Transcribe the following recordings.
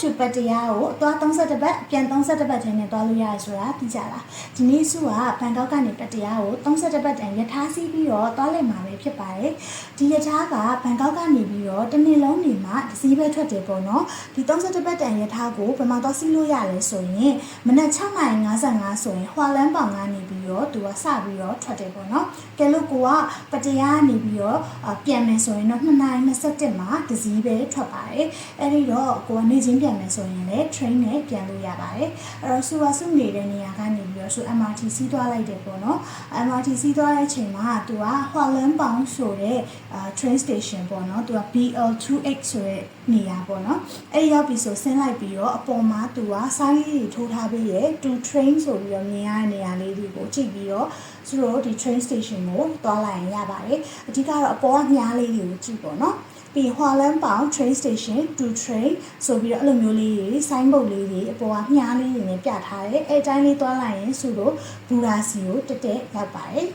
to ပတ်တရားကိုအသွား31ပတ်ပြန်31ပတ်ချင်းနဲ့သွားလို့ရတယ်ဆိုတာသိကြလားဒီနေ့စုကဘန်ကောက်ကနေပတ်တရားကို31ပတ်တန်ရထားစီးပြီးတော့သွားလိုက်မှာပဲဖြစ်ပါတယ်ဒီရထားကဘန်ကောက်ကနေပြီးတော့တစ်နေ့လုံးနေမှာတစ်စီးပဲထွက်တယ်ပေါ့နော်ဒီ31ပတ်တန်ရထားကိုဘယ်မှာသွားစီးလို့ရလဲဆိုရင်မနက်6:55ဆိုရင်ဟွာလန်ပောင်ကနေပြီး တော့သူကစပြီးတော့ထွက်တယ်ပေါ့နော်ကဲလို့ကိုကပတ်တရားကနေပြီးတော့အာပြန်မယ်ဆိုရင်တော့2:27မှာတစ်စီးပဲထွက်ပါတယ်အဲ့ဒီတော့ကိုကနေချင်းပြန်မယ်ဆိုရင်လည်း train နဲ့ပြန်လို့ရပါတယ်အဲ့တော့စူဝါစုနေတဲ့နေရာကနေပြီးတော့စူ MRT စီးသွားလိုက်တယ်ပေါ့နော် MRT စီးသွားတဲ့အချိန်မှာသူကဟွာလန်ပောင်ဆိုတဲ့အာ train station ပေါ့နော်သူက BL28 ဆိုတဲ့နေရာပေါ့နော်အဲ့ဒီရောက်ပြီဆိုဆင်းလိုက်ပြီးတော့အပေါ်မှာသူကဆိုင်းလေးတွေထိုးထားပြီးရဲ့ to train ဆိုပြီးတော့မြင်ရတဲ့နေရာလေးတွေကိုကြည့်ပြီးတော့သူတို့ဒီ train station ကိုသွားလိုက်ရင်ရပါတယ်အဓိကတော့အပေါ်ကမြားလေးတွေကိုကြည့်ပေါ့နော်ပြီးဟွာလန်ပောင် train station to train ဆိုပြီးတော့အဲ့လိုမျိုးလေးတွေ sign board လေးတွေအပေါ်ကမြားလေးတွေနဲ့ပြထားတယ်အဲ့အတိုင်းလေးသွားလိုက်ရင်ဆိုတော့ဘူရာစီကိုတက်တက်ရောက်ပါတယ်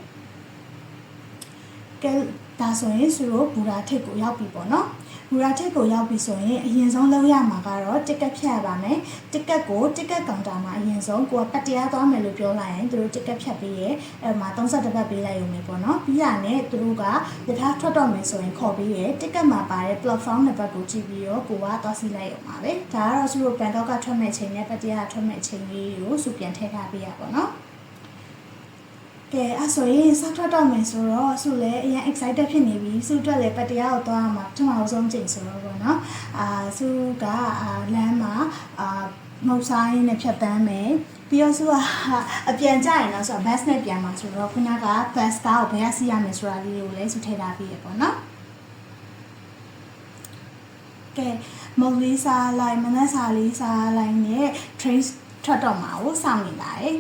ကဲဒါဆိုရင်ဆိုတော့ဘူရာထိပ်ကိုရောက်ပြီပေါ့နော် ဘူရာထိပ်ကိုရောက်ပြီဆိုရင်အရင်ဆုံးလုပ်ရမှာကတော့တက်ကတ်ဖြတ်ရပါမယ်တက်ကတ်ကိုတက်ကတ်ကောင်တာမှာအရင်ဆုံးကိုကပတ်တရားသွားမယ်လို့ပြောလိုက်ရင်သူတို့တက်ကတ်ဖြတ်ပေးရဲအဲ့မှာ32ဘတ်ပေးလိုက်ရုံပဲပေါ့နော်ပြီးရနဲ့သူတို့ကယထာထွက်တော့မယ်ဆိုရင်ခေါ်ပေးရဲတက်ကတ်မှာပါတဲ့ platform နံပါတ်ကိုကြည့်ပြီးတော့ကိုကသွားစီလိုက်ရုံပါပဲဒါကတော့သူတို့ဘန်ကောက်ကထွက်မဲ့ချိန်နဲ့ပတ်တရားထွက်မဲ့ချိန်လေးကိုစုပြန်ထည့်ထားပေးရပါတော့ ကဲအဲ့ဆိုရင်စထွက်တော့မယ်ဆိုတော့ဆုလည်းအရင် excited ဖြစ်နေပြီဆုအတွက်လည်းပတ်တရားကိုသွားရမှာပထမဆုံးချိန်ဆိုတော့ပေါ့နော်အာဆုကအာလမ်းမှာအာမုတ်ဆိုင်နဲ့ဖြတ်တန်းမယ်ပြီးတော့ဆုကအပြန်ကြရင်တော့ဆိုတော့ bus နဲ့ပြန်မှာဆိုတော့ခုနက bus ကားကိုဘယ်ကစီးရမယ်ဆိုတာလေးကိုလည်းဆုထည့်ထားပြီးရပေါ့နော်ကဲမုတ်လေးစားလိုက်မနက်စာလေးစားလိုက်နဲ့ train ထွက်တော့မှာကိုစောင့်နေပါတယ်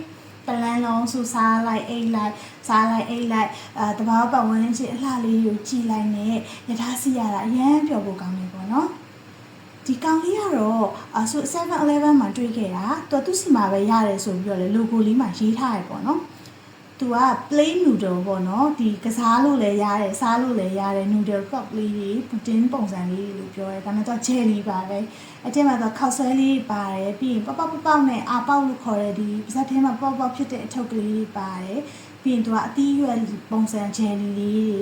ပလန်လုံးစူစားလိုက်အိတ်လိုက်စားလိုက်အိတ်လိုက်အဲတဘာပတ်ဝန်းကျင်အလှလေးကိုကြည်လိုက်နဲ့ရထားစီရတာအရန်ပျော်ဖို့ကောင်းနေပေါ့နော်ဒီကောင်လေးကတော့အဆို7-11မှာတွေ့ခဲ့တာသူသူစီမှာပဲရတယ်ဆိုပြီးတော့လေ logo လေးမှာရေးထားရပေါ့နော် သူက plain noodle ပေါ့နော်ဒီကစားလို့လည်းရတယ်စားလို့လည်းရတယ် noodle cup လေးတွေပူတင်ပုံစံလေးတွေလို့ပြောရဲဒါပေမဲ့တော့ jelly ပါပဲအထက်မှာတော့ခောက်ဆွဲလေးပါတယ်ပြီးရင်ပေါက်ပေါက်ပေါက်ပေါက်နဲ့အာပေါက်လို့ခေါ်တဲ့ဒီပါးစပ်ထဲမှာပေါက်ပေါက်ဖြစ်တဲ့အထုပ်ကလေးတွေပါတယ်ပြီးရင်သူကအသီးရွက်ပုံစံ jelly လေးတွေ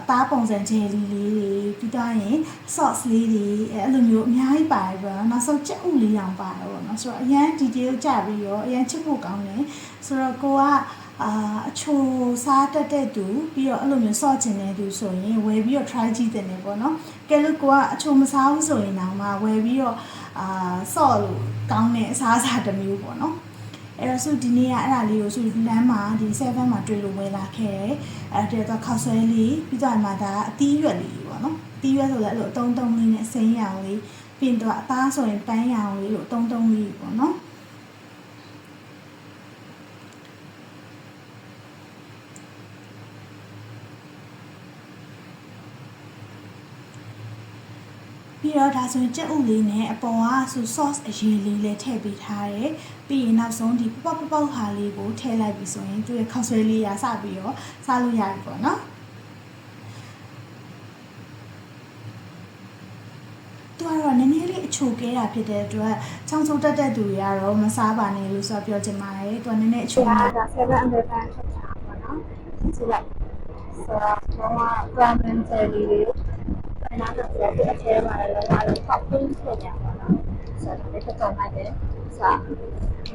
အသားပုံစံ jelly လေးတွေပြီးတော့ရင် sauce လေးတွေအဲ့လိုမျိုးအများကြီးပါတယ်ပေါ့နော်နောက်ဆုံးကြက်ဥလေးတောင်ပါတယ်ပေါ့နော်ဆိုတော့အရန် detail ကြပြီးတော့အရန်ချစ်ဖို့ကောင်းတယ်ဆိုတော့ကိုက အာအချိုစားတတ်တဲ့သူပြီးတော့အဲ့လိုမျိုးစော့ကျင်တဲ့သူဆိုရင်ဝယ်ပြီးတော့ try ကြည့်တယ်နေပေါ့နော်ကဲလို့ကိုကအချိုမစားဘူးဆိုရင်တော့မှဝယ်ပြီးတော့အာစော့လို့ကောင်းတဲ့အစားအစာတစ်မျိုးပေါ့နော်အဲ့တော့ဆိုဒီနေ့ကအဲ့ဒါလေးကိုဆိုလမ်းမှာဒီ7မှာတွေ့လို့ဝယ်လာခဲ့တယ်အဲ့ဒါတော့ခောက်ဆွဲလေးပြီးတော့မှဒါအသီးရွက်လေးပေါ့နော်အသီးရွက်ဆိုလည်းအဲ့လိုအတုံးတုံးလေးနဲ့စိမ်းရောင်လေးပြီးတော့အသားဆိုရင်ပန်းရောင်လေးလို့အတုံးတုံးလေးပေါ့နော် ပြီးတော့ဒါဆိုရင်ကြက်ဥလေးနဲ့အပေါ်ကဆို sauce အရေးလေးလည်းထည့်ပေးထားတယ်ပြီးရင်နောက်ဆုံးဒီပေါက်ပေါက်ပေါက်ဟာလေးကိုထည့်လိုက်ပြီးဆိုရင်သူ့ရဲ့ခောက်ဆွဲလေးရစပြီးတော့စားလို့ရပြီပေါ့နော်သူကတော့နည်းနည်းလေးအချိုကဲတာဖြစ်တဲ့အတွက်ချောင်းချုံတက်တဲ့သူတွေကတော့မစားပါနဲ့လို့ဆိုတော့ပြောချင်ပါတယ်သူကနည်းနည်းအချိုဒါများက7 under fan ချက်ချာပေါ့နော်ကြည့်လိုက်ဆိုတော့ဘောက ramen jelly လေးဘယ် နာတော့ဆိုတော့အထဲမှာလည်းလောကလုံး topping ဖြစ်နေပါတော့ဆိုတော့ဒီကတော့မှလည်းစာ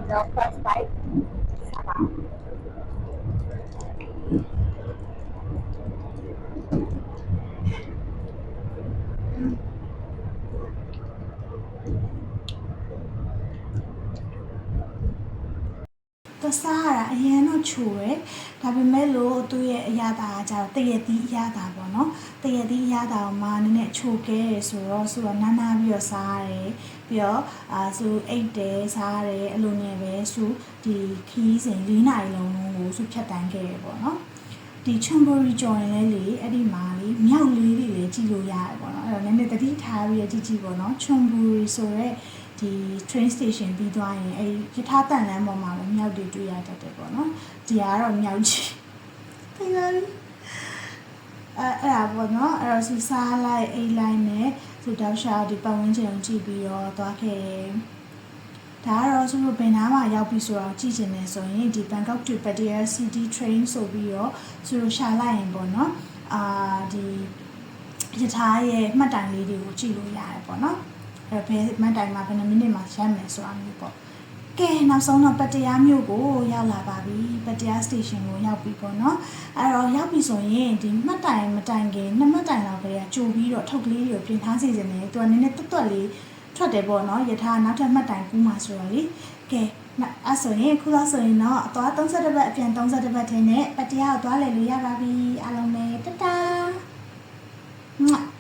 တော့ first bite စားပါ သူစားရတာအရင်တော့ချိုရယ်ဒါပေမဲ့လို့သူ့ရဲ့အရာတာကကျတော့တရတိအရာတာပေါ့နော်တရတိအရာတာကိုမှနည်းနည်းချိုကဲတယ်ဆိုတော့ဆိုတော့နားနာပြီးတော့စားရတယ်ပြီးတော့အာဆိုအိတ်တယ်စားရတယ်အလိုနဲ့ပဲဆိုဒီခီးစဉ်၄နာရီလုံးလုံးကိုဆိုဖြတ်တန်းခဲ့ရပေါ့နော်ဒီချွန်ဘရီကြော်ရင်လည်းလေအဲ့ဒီမှာလေမြောက်လေးတွေလည်းကြည့်လို့ရတယ်ပေါ့နော်အဲ့တော့နည်းနည်းတတိထားပြီးကြည့်ကြည့်ပေါ့နော်ချွန်ဘရီဆိုတော့ ဒီ train station ပြီးသွားရင်အဲ့ရထားတန်လမ်းပေါ်မှာပဲမြောက်တွေတွေ့ရတတ်တယ်ပေါ့နော်ဒီကတော့မြောက်ကြီးတကယ်အဲ့အဲ့ဒါပေါ့နော်အဲ့တော့စူစားလိုက်အိတ်လိုက်နဲ့သူတောက်ရှာဒီပတ်ဝန်းကျင်ကိုကြည့်ပြီးတော့သွားခဲ့တယ်ဒါကတော့သူတို့ဘယ်နားမှာရောက်ပြီဆိုတော့ကြည့်ချင်တယ်ဆိုရင်ဒီ Bangkok to Pattaya City Train ဆိုပြီးတော့သူတို့ရှာလိုက်ရင်ပေါ့နော်အာဒီယထာရဲ့မှတ်တိုင်လေးတွေကိုကြည့်လို့ရတယ်ပေါ့နော် အဲဘယ်မှတ်တိုင်မှာဘယ်နှမိနစ်မှာရပ်မယ်ဆိုတာမျိုးပေါ့ကဲနောက်ဆုံးတော့ပတ္တရားမြို့ကိုရောက်လာပါပြီပတ္တရား station ကိုရောက်ပြီပေါ့နော်အဲ့တော့ရောက်ပြီဆိုရင်ဒီမှတ်တိုင်မတိုင်ခင်နှစ်မှတ်တိုင်လောက်ကလေးကကြိုပြီးတော့ထုတ်ကလေးတွေကိုပြင်ထားစီစဉ်နေသူကနည်းနည်းတွတ်တွတ်လေးထွက်တယ်ပေါ့နော်ယထာနောက်ထပ်မှတ်တိုင်ကူးမှာဆိုတော့လေကဲနောက်အဲ့ဆိုရင်ခုတော့ဆိုရင်တော့အသွား32ဘတ်အပြန်32ဘတ်ထင်းနဲ့ပတ္တရားကိုသွားလည်လို့ရပါပြီအားလုံးပဲတတား